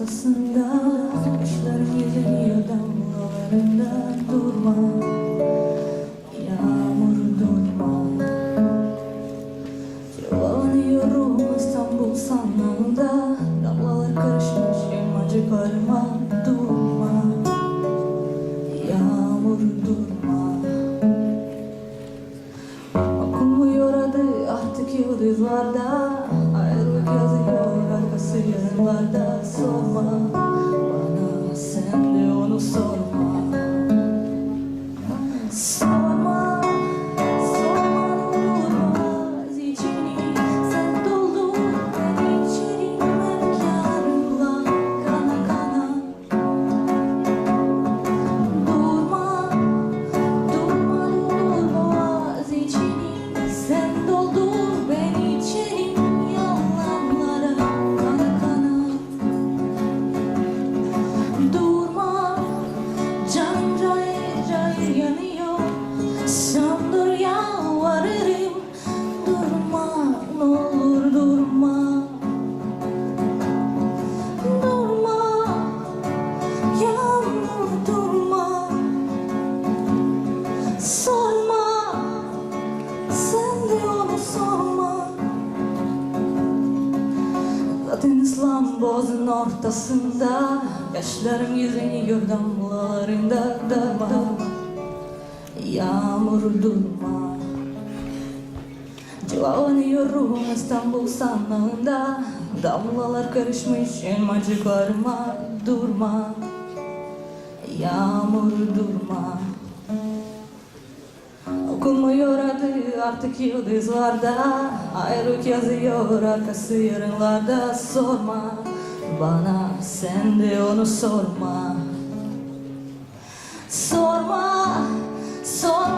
ortasında Kuşların yüzünü damlalarında durma Yağmur durma Civanıyorum İstanbul sandığında Damlalar karışmış elmacık arma Durma Yağmur durma Okunmuyor adı artık yıldızlarda arkası yarınlarda Sorma Zaten İslam boğazın ortasında Yaşlarım yüzünü damlalarında Durma Yağmur durma. Civalanıyorum İstanbul sandığında Damlalar karışmış elmacıklarıma Durma. Yağmur durma artık yıldızlarda Ayrılık yazıyor arkası yarınlarda. Sorma bana sen de onu sorma. Sorma, sorma